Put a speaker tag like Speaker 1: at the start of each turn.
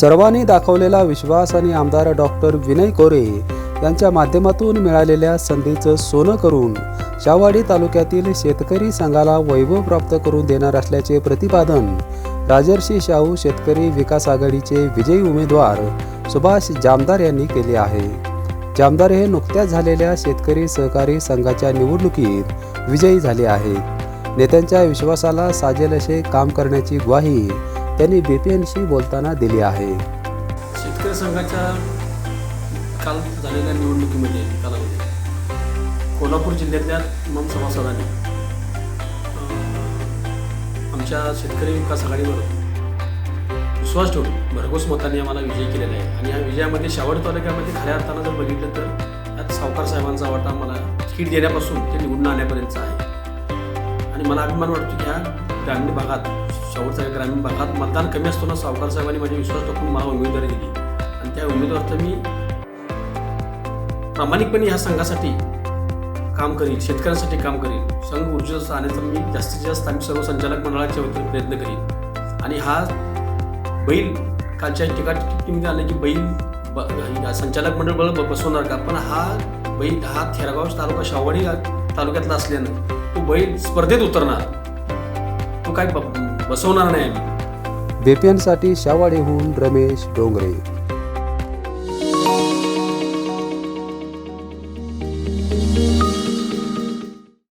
Speaker 1: सर्वांनी दाखवलेला विश्वास आणि आमदार डॉक्टर विनय कोरे यांच्या माध्यमातून मिळालेल्या संधीचं सोनं करून शावाडी तालुक्यातील शेतकरी संघाला वैभव प्राप्त करून देणार असल्याचे प्रतिपादन राजर्षी शाहू शेतकरी विकास आघाडीचे विजयी उमेदवार सुभाष जामदार यांनी केले आहे. जामदार हे नुकत्याच झालेल्या शेतकरी सहकारी संघाच्या निवडणुकीत विजयी झाले आहेत. नेत्यांच्या विश्वासाला साजेल असे काम करण्याची ग्वाही त्यांनी बीपीएनशी बोलताना दिली आहे.
Speaker 2: शेतकरी संघाच्या काल झालेल्या निवडणुकीमध्ये कालावधी कोल्हापूर जिल्ह्यातल्या तमाम सभासदांनी आमच्या शेतकरी विकास आघाडीवर विश्वास ठेवून भरघोस मतांनी आम्हाला विजय केलेला आहे. आणि या विजयामध्ये शावड तालुक्यामध्ये खऱ्या अर्थानं जर बघितलं तर यात सावकार साहेबांचा वाटा मला स्किट देण्यापासून ते निवडून आणण्यापर्यंतचा आहे. आणि मला अभिमान वाटतो की ह्या ग्रामीण भागात शावडच्या ग्रामीण भागात मतदान कमी असताना सावकार साहेबांनी माझे विश्वास टाकून मला उमेदवारी दिली. आणि त्या उमेदवारात मी प्रामाणिकपणे ह्या संघासाठी काम करीन शेतकऱ्यांसाठी काम करीन. संघ ऊर्जेचा आणण्याचा मी जास्तीत जास्त आम्ही सर्व संचालक मंडळाच्या वतीने प्रयत्न करीन. आणि हा बैल कालच्या टीका टिप्पणीमध्ये आलं की बैल ब- संचालक मंडळ बळ बसवणार का? पण हा बैल हा थेरगाव तालुका शावडी तालुक्यातला असल्यानं बैल स्पर्धेत उतरणार. तो काय बसवणार नाही आम्ही.
Speaker 1: शावाडेहून शावाडीहून रमेश डोंगरे.